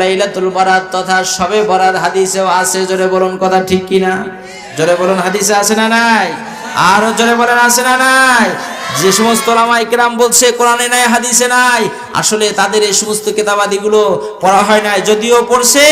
লাইলাতুল বরাত তথা সবে বরাত হাদিসেও আছে, জোরে বলুন কথা ঠিক কিনা? জোরে বলুন হাদিসে আছে না নাই? আরও জোরে বলেন আছে না নাই? যে সমস্ত ওলামা ইকরাম বলছে, কোরআনে নাই, হাদিসে নাই, আসলে তাদের এই সমস্ত কেতাবাদিগুলো পড়া হয় নাই, যদিও পড়ছে,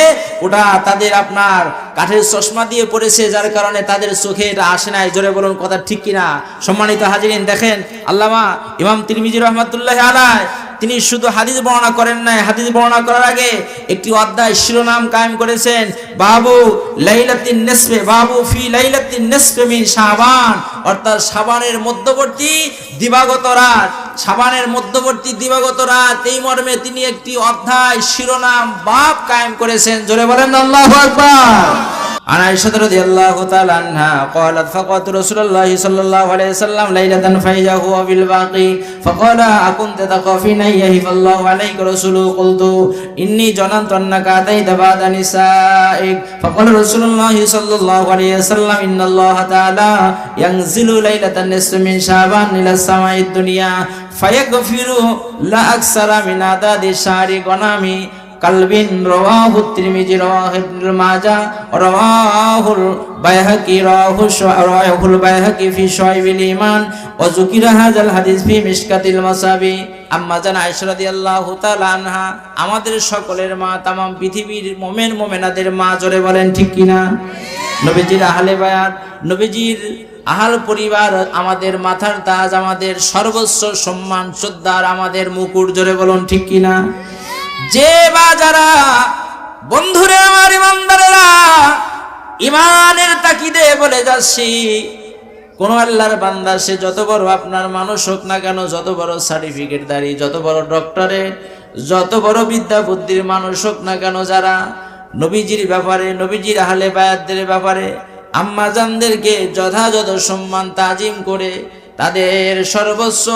ওটা তাদের আপনার কাঠের চশমা দিয়ে পড়েছে, যার কারণে তাদের চোখে এটা আসে নাই, জোরে বলুন কথা ঠিক কিনা? সম্মানিত হাজিরিন, দেখেন, আল্লামা ইমাম তিরমিজি রহমাতুল্লাহ আলায় তিনি শুধু হাদিস বর্ণনা করেন নাই। হাদিস বর্ণনা করার আগে একটি অধ্যায় শিরোনাম কায়েম করেছেন, বাবু লাইলাতিন নেসফে, বাবু ফি লাইলাতিন নেসফে মিন শাবান। অর্থাৎ শাবানের মধ্যবর্তী দিবাগত রাত, শাবানের মধ্যবর্তী দিবাগত রাত, এই মর্মে তিনি একটি অধ্যায় শিরোনাম বাব কায়েম করেছেন। জোরে বলেন আল্লাহু আকবার। عن عائشة رضي الله تعالى عنها قالت فقالت رسول الله صلى الله عليه وسلم ليلة فإذا هو بالباقي فقال أكنت تخافين أن يهف الله عليك رسوله قلت إني ظننت أنك أتيت بعد نسائك فقال رسول الله صلى الله عليه وسلم إن الله تعالى ينزل ليلة النصف من شعبان إلى السماء الدنيا فيغفر لا أكثر من عدد الشهر غنامي কালবিন রওয়াহু তিরমিজি, রওয়াহু ইবনুল মাজাহ রওয়াহুল বাইহাকি, রওয়াহু রওয়াহুল বাইহাকি ফি শুআইবিল ঈমান, ওয়া যুকিরা হাযাল হাদিস ফি মিশকাতিল মাসাবি। আম্মা জান আয়েশা রাদিয়াল্লাহু তাআলা আনহা, আমাদের সকলের মা, তামাম পৃথিবীর মোমেন মোমেনাদের মা জোরে বলেন, ঠিক কিনা নবীজির আহলে বায়াত, নবীজির আহাল পরিবার আমাদের মাথার তাজ, আমাদের সর্বস্ব সম্মান, শ্রদ্ধার আমাদের মুকুট জোরে বলুন, ঠিক কিনা যে বা যারা, বন্ধুরে আমার ইমানদারেরা, ইমানের তাকিদে বলে যাচ্ছি, কোন আল্লাহর বান্দা, সে যত বড় আপনার মানুষ হোক না কেন, যত বড় সার্টিফিকেট দাঁড়ি যত বড় ডক্টরে যত বড় বিদ্যা বুদ্ধির মানুষ হোক না কেন যারা, নবীজির ব্যাপারে, নবীজির আহলে বায়াতদের ব্যাপারে, আম্মাজানদেরকে যথাযথ সম্মান তাজিম করে, তাদের সর্বস্ব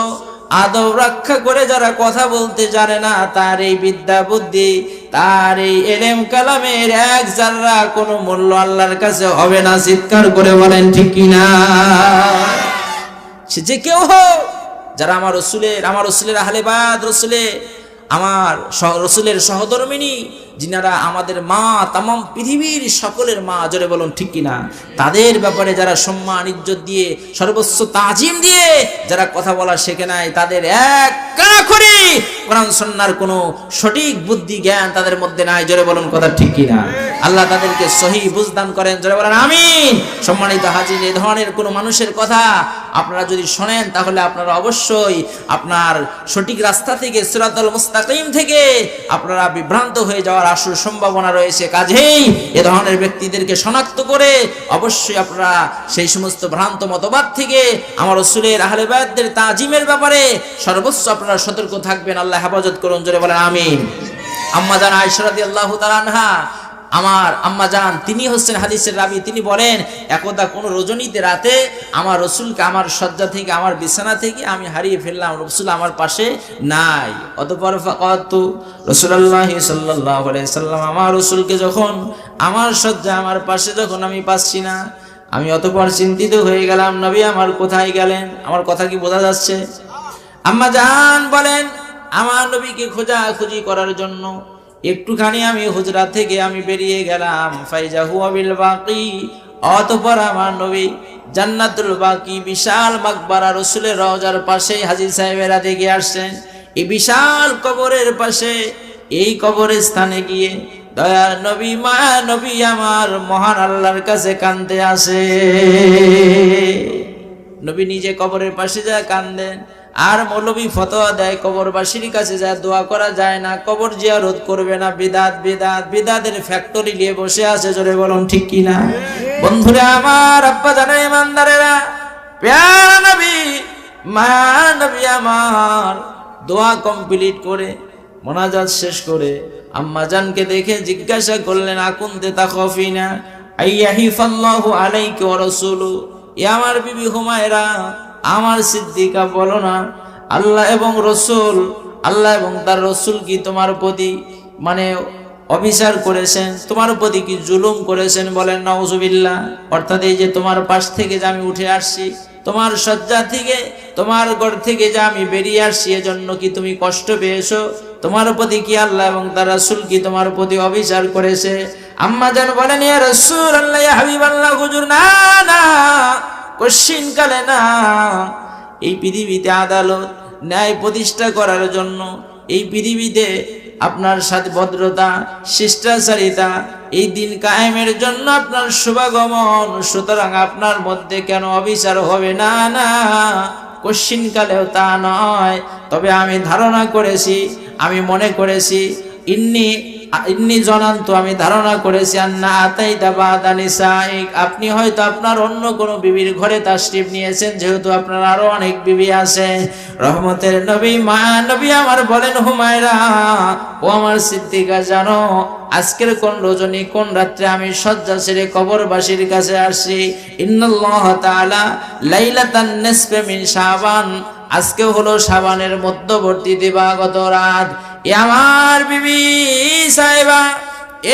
আদব রক্ষা করে যারা কথা বলতে জানে না, তার এই বিদ্যা বুদ্ধি, তার এই এলেম কালামের এক জাররা কোনো মূল্য আল্লাহর কাছে হবে না, চিৎকার করে বলেন, ঠিক কিনা সে যে কেউ হোক, যারা আমার রসুলের আমার রসুলের আহলেবাদ রসুলে, আমার রসুলের সহধর্মিনী যিনারা আমাদের মা তাম পৃথিবীর সকলের মা, জোরে বলুন ঠিক কিনা? তাদের ব্যাপারে যারা সম্মান, ইজ্জত দিয়ে, সর্বস্ব তাজিম দিয়ে যারা কথা বলা শেখে নাই, তাদের এক কানাখড়ি কোরআন সন্ন্যার কোনো সঠিক বুদ্ধি, জ্ঞান তাদের মধ্যে নাই, জোরে বলুন কথা ঠিক কিনা? আল্লাহ তাদেরকে সহি বুঝদান করেন, জোরে বলেন আমিন। সম্মানিত হাজির, এ ধরনের কোনো মানুষের কথা আপনারা যদি শোনেন, তাহলে আপনারা অবশ্যই আপনার সঠিক রাস্তা থেকে, সিরাতুল মুস্তাকিম থেকে আপনারা বিভ্রান্ত হয়ে যাওয়ার আসল সম্ভাবনা রয়েছে। কাজেই এ ধরনের ব্যক্তিদেরকে শনাক্ত করে অবশ্যই আপনারা সেই সমস্ত ভ্রান্ত মতবাদ থেকে আমার রসুলের আহলে বায়াতদের তাজিমের ব্যাপারে সর্বোচ্চ আপনারা সতর্ক থাকবেন। আল্লাহ হেফাজত করুন, জোরে বলেন, আমিন। আম্মা জান আয়সরাদি আল্লাহ তালানহা আমার আম্মা জান, তিনি হচ্ছেন হাদিসের রাবি, তিনি বলেন, একদা কোনো রজনীতে রাতে আমার রসুলকে, আমার শয্যা থেকে, আমার বিছানা থেকে আমি হারিয়ে ফেললাম, রসুল আমার পাশে নাই। অতপর ফাকাতু রসুল্লাহ সাল্লাহ সাল্লাম, আমার রসুলকে যখন, আমার শয্যা আমার পাশে যখন আমি পাচ্ছি না, আমি অতপর চিন্তিত হয়ে গেলাম, নবী আমার কোথায় গেলেন? আমার কথা কি বোঝা যাচ্ছে? আম্মা জান বলেন, আমার নবীকে খোঁজা খুঁজি করার জন্য একটুখানি আমি হুজরা থেকে আমি বেরিয়ে গেলাম, ফাইজা হুয়া বিল বাকি। অতপর আমার নবী জান্নাতুল বাকি বিশাল মাকবারা রসুলের রওজার পাশে হাজির সাহেবেরা দেখে আসছেন। এই বিশাল কবরের পাশে, এই কবরের স্থানে গিয়ে দয়া নবী, মায়া নবী আমার মহান আল্লাহর কাছে কানতে আসে। নবী নিজে কবরের পাশে যায় কান্দেন আর মৌলবী ফতোয়া দেয়, কবরবাসীর কাছে যায়, দোয়া করা যায় না, কবর জিয়ারত করবে না, বিদাত বিদাত, বিদাতের ফ্যাক্টরি নিয়ে বসে আছে, জোরে বলুন ঠিক কি না? বন্ধুরা আমার আব্বা জানে, ইমানদারেরা, প্যারা নবী, মায়া নবী আমার, দোয়া কমপ্লিট করে, মোনাজাত শেষ করে আম্মাজানকে দেখে জিজ্ঞাসা করলেন, আকুন দেতা খফিনা? আইয়াহিফাল্লাহু আলাইকা ওয়া রাসূলু। এ আমার বিবি হুমায়রা আমার সিদ্দিকা বলো না, আল্লাহ এবং রসুল, আল্লাহ এবং তার রসুল কি তোমার প্রতি মানে অবিচার করেছেন? তোমার প্রতি কি জুলুম করেছেন বলেন নওজুবিল্লাহ অর্থাৎ এই যে তোমার পাশ থেকে যে আমি উঠে আসছি, তোমার শয্যা থেকে, তোমার ঘর থেকে যে আমি বেরিয়ে আসছি, এজন্য কি তুমি কষ্ট পেয়েছ? তোমার প্রতি কি আল্লাহ এবং তার রাসূল কি তোমার প্রতি অবিচার করেছে? আম্মা যেন বলেন আল্লাহ হাবিব আল্লাহ না না। কশিন কালে না। এই পৃথিবীতে আদালত ন্যায় প্রতিষ্ঠা করার জন্য এই পৃথিবীতে আপনার সাথে ভদ্রতা, শিষ্টাচারিতা, এই দিন কায়েমের জন্য আপনার শুভাগমন। সুতরাং আপনার মধ্যে কেন অবিচার হবে না না? কশ্চিনকালেও তা নয়। তবে আমি ধারণা করেছি, আমি মনে করেছি, ইন্নি ইন্নি জনান্ত আমি ধারণা করেছি আন্না আতাই দাবাদানি সাইক আপনি হয়তো আপনার অন্য কোনো বিবির ঘরে তাশরিফ নিয়েছেন, যেহেতু আপনার আরও অনেক বিবি আছে। রহমতের নবী, মা নবী আমার বলেন, হুমায়রা, ও আমার সিদ্দিকা, জানো, আজকের কোন রজনী, কোন রাত্রে আমি শয্যা ছেড়ে কবরবাসীর কাছে আসি? ইন্নাল্লাহ তাআলা লাইলাতান নিসফে মিন শাবান। আজকে হলো শাবানের মধ্যবর্তী দিবাগত রাত। আমার বিবি সাহেবা,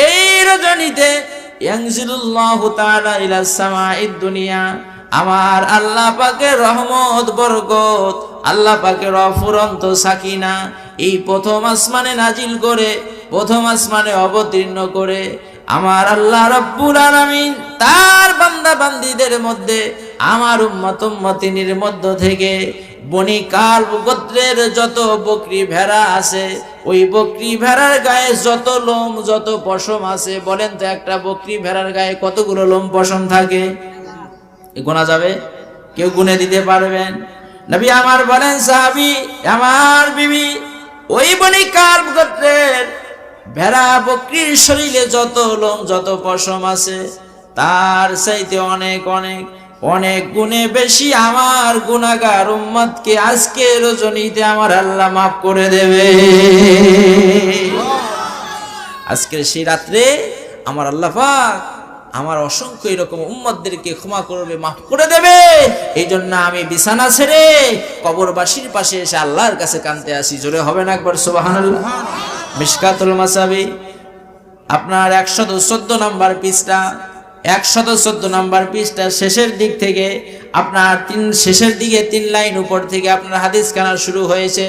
এই রজনীতে আমার আল্লাহ পাকের রহমত, বরকত, আল্লাহ পাকের অফুরন্ত সাকিনা এই প্রথম আসমানে নাজিল করে, প্রথম আসমানে অবতীর্ণ করে আমার আল্লাহ রব্বুল আলামিন তার বান্দা বান্দিদের মধ্যে, আমার উম্মত মধ্য থেকে বনি কাল গোত্রের যত বকরি ভেড়া আছে ওই বকরি ভেড়ার গায়ে যত লোম, যত পশম আছে, বলেন তো একটা বকরি ভেড়ার গায়ে কতগুলো লোম, পশম থাকে? গোনা যাবে? কেউ গুনে দিতে পারবেন? নবী আমার বলেন, সাহাবি, আমার বিবি, ওই বনি কাল গোত্রের ভেড়া বকরির শরীরে যত লোম, যত পশম আছে, তার চাইতে অনেক অনেক। অনেক গুণে বেশি আমার গুণাগার উম্মতকে আজকে রজনীতে আমার আল্লাহ মাফ করে দেবে। আজকের সেই রাত্রে আমার আল্লাহ পাক আমার অসংখ্য এরকম উম্মতদেরকে ক্ষমা করবে, মাফ করে দেবে। এই জন্য আমি বিছানা ছেড়ে কবরবাসীর পাশে এসে আল্লাহর কাছে কানতে আসি। জোরে হবে না একবার, সুবহানাল্লাহ। মিশকাতুল মাসাবি, আপনার একশত চোদ্দ নাম্বার পিসটা একশত চোদ্দ নাম্বার পিসটা শেষের দিক থেকে আপনার তিন, শেষের দিকে তিন লাইন উপর থেকে আপনার হাদিস কানা শুরু হয়েছে।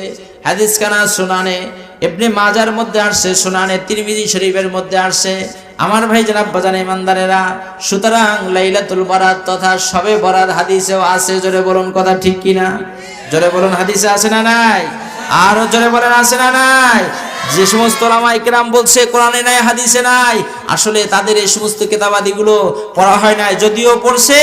হাদিস কানা সুনানে এমনি মাজার মধ্যে আসছে, সুনানে তিরমিজি শরীফের মধ্যে আসছে। আমার ভাই জনাব বাজান ইমানদারেরা, সুতরাং লাইলাতুল বরাত তথা সবে বরাত হাদিসেও আছে, জোরে বলুন কথা ঠিক কিনা? জোরে বলুন হাদিসে আছে না নাই? আরও জোরে বলেন আছে না নাই? যে সমস্ত ওলামা ইকরাম বলছে, কোরআনে নাই, হাদিসে নাই, আসলে তাদের এই সমস্ত কেতাবাদিগুলো পড়া হয় নাই, যদিও পড়ছে,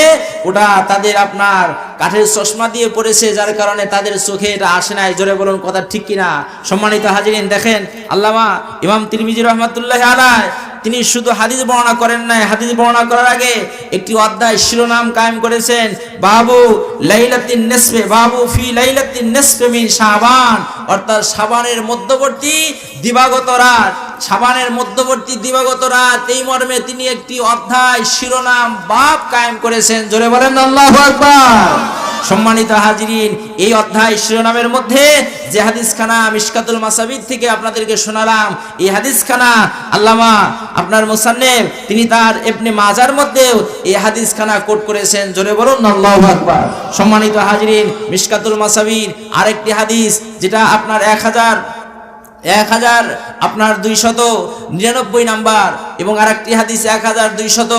ওটা তাদের আপনার কাঠের চশমা দিয়ে পড়েছে, যার কারণে তাদের চোখে এটা আসে নাই, জোরে বলুন কথা ঠিক কিনা? সম্মানিত হাজিরিন, দেখেন, আল্লামা ইমাম তিরমিজি রহমতুল্লাহ আলায় তিনি শুধু হাদিস বর্ণনা করেন নাই। হাদিস বর্ণনা করার আগে একটি অধ্যায় শিরোনাম কায়েম করেছেন, বাবু লাইলাতিন নেসফে, বাবু ফি লাইলাতিন নেসফে মিন শাবান। অর্থাৎ শাবানের মধ্যবর্তী দিবাগত রাত, শাবানের মধ্যবর্তী দিবাগত রাত। এই মর্মে তিনি একটি অধ্যায় শিরোনাম বাব কায়েম করেছেন। জোরে বলেন আল্লাহু আকবার। সম্মানিত হাজিরিন, এই অধ্যায় শিরোনামের মধ্যে যে হাদিসখানা মিসকাতুল মাসাবিদ থেকে আপনাদেরকে শোনালাম, এই হাদিসখানা আল্লামা আপনার মোসান্নেব তিনি তার এমনি মাজার মধ্যেও এই হাদিসখানা কোট করেছেন। জোরে বলুন, আল্লাহ আকবার। সম্মানিত হাজিরিন মিসকাতুল মাসাবিদ, আরেকটি হাদিস, যেটা আপনার এক হাজার এক হাজার, আপনার দুইশত, নিরানব্বই নাম্বার, এবং আরেকটি হাদিস, এক হাজার, দুইশত,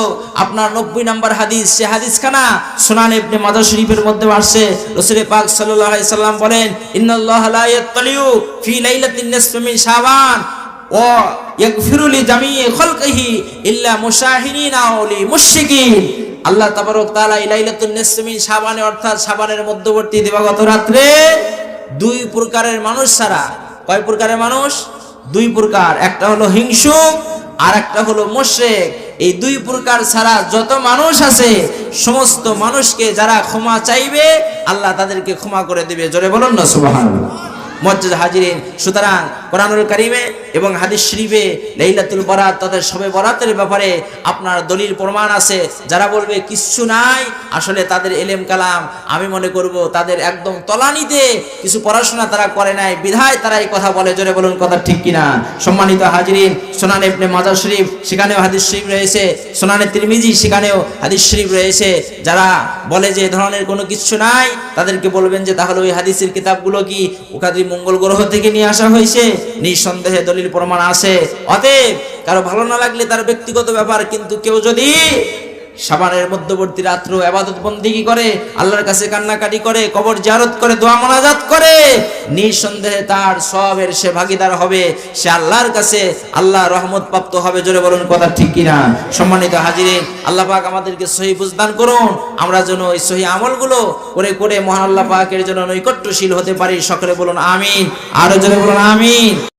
আপনার নব্বই নাম্বার হাদিস, সে হাদিসখানা সোনান ইবনে মাদার শরীফের মধ্যে আসছে। রসুল পাক সাল্লাল্লাহু সাল্লাম বলেন, ইন্নাল্লাহ লা ইয়াত্তালিউ ফি লাইলাতিন নিসফি মিন শাবান ও ইয়াগফিরু লি জামিই খালকিহি ইল্লা মুশাহিনিন আও লি মুশরিকিন আল্লাহ তাবারক এই লাইলাতুন নিসফি মিন অর্থাৎ শাবানের মধ্যবর্তী দিবাগত রাত্রে দুই প্রকারের মানুষ ছাড়া কয় প্রকারের মানুষ? দুই প্রকার, একটা হলো হিংসুক আর একটা হলো মোশেক। এই দুই প্রকার ছাড়া যত মানুষ আছে, সমস্ত মানুষকে যারা ক্ষমা চাইবে, আল্লাহ তাদেরকে ক্ষমা করে দেবে। জোরে বলুন না সুবাহ মজ্জিদ হাজিরিন, সুতরাং কোরআনুল কারিমে এবং হাদিস শরীফে লাইলাতুল বরাত তাদের সবে বরাতের ব্যাপারে আপনার দলিল প্রমাণ আছে। যারা বলবে, কিচ্ছু নাই। আসলে তাদের এলেম কালাম। আমি মনে করব, তাদের একদম তলানিতে কিছু পড়াশোনা তারা করে নাই। বিধায় তারা এই কথা বলে। জোরে বলুন, কথা ঠিক কিনা? সম্মানিত হাজিরিন, সোনান ইবনে মাজার শরীফ, সেখানেও হাদিস শরীফ রয়েছে। সোনানে তিরমিজি, সেখানেও হাদিস শরীফ রয়েছে। যারা বলে যে ধরনের কোনো কিছু নাই, তাদেরকে বলবেন যে, তাহলে ওই হাদিসের কিতাবগুলো কি ওখানে মঙ্গল গ্রহ থেকে নিয়ে আসা হয়েছে? নিঃসন্দেহে দলিল প্রমাণ আছে। অতএব কারও ভালো না লাগলে তার ব্যক্তিগত ব্যাপার, কিন্তু কেউ যদি সাবানের মধ্যবর্তী রাত্র আবাদত বন্দিগি করে? আল্লাহর কাছে কান্নাকাটি করে, কবর জারত করে, দোয়া মোনাজাত করে। নিঃসন্দেহে তার সবের সে ভাগিদার হবে। সে আল্লাহর কাছে আল্লাহ রহমত প্রাপ্ত হবে, জোরে বলুন কথা ঠিক কিনা? সম্মানিত হাজিরিন আল্লাহ পাক আমাদেরকে সহি বুঝদান করুন। আমরা যেন ওই সহি আমলগুলো করে করে মহান আল্লাহ পাকের জন্য নৈকট্যশীল হতে পারি। সকলে বলুন আমিন। আরও জোরে বলুন আমিন।